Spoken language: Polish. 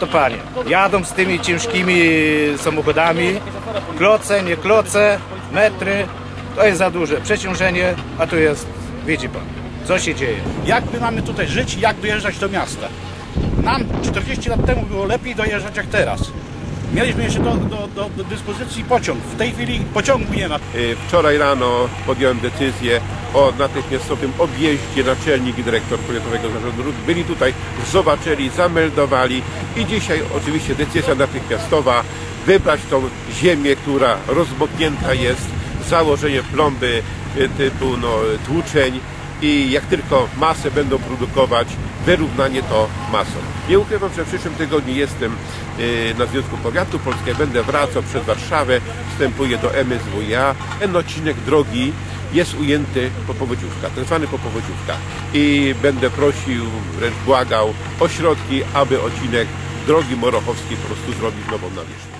to panie, jadą z tymi ciężkimi samochodami, kloce, nie kloce, metry, to jest za duże przeciążenie, a tu jest, widzi pan, co się dzieje. Jak my mamy tutaj żyć i jak dojeżdżać do miasta? Nam 40 lat temu było lepiej dojeżdżać jak teraz. Mieliśmy jeszcze do, do, do, do dyspozycji pociąg. W tej chwili pociągu nie ma. Y, Wczoraj rano podjąłem decyzję o natychmiastowym objeździe naczelnik i dyrektor Powiatowego Zarządu Dróg. Byli tutaj, zobaczyli, zameldowali i dzisiaj oczywiście decyzja natychmiastowa wybrać tą ziemię, która rozmoknięta jest, założenie plomby y, typu no, tłuczeń i jak tylko masę będą produkować, wyrównanie to masą. Nie ukrywam, że w przyszłym tygodniu jestem y, na Związku Powiatu Polskiego, będę wracał przez Warszawę, wstępuję do MSWiA. Ten odcinek drogi jest ujęty po powodziówka, ten zwany po powodziówka. I będę prosił, wręcz błagał o środki, aby odcinek drogi Morochowskiej po prostu zrobić nową nawierzchnię.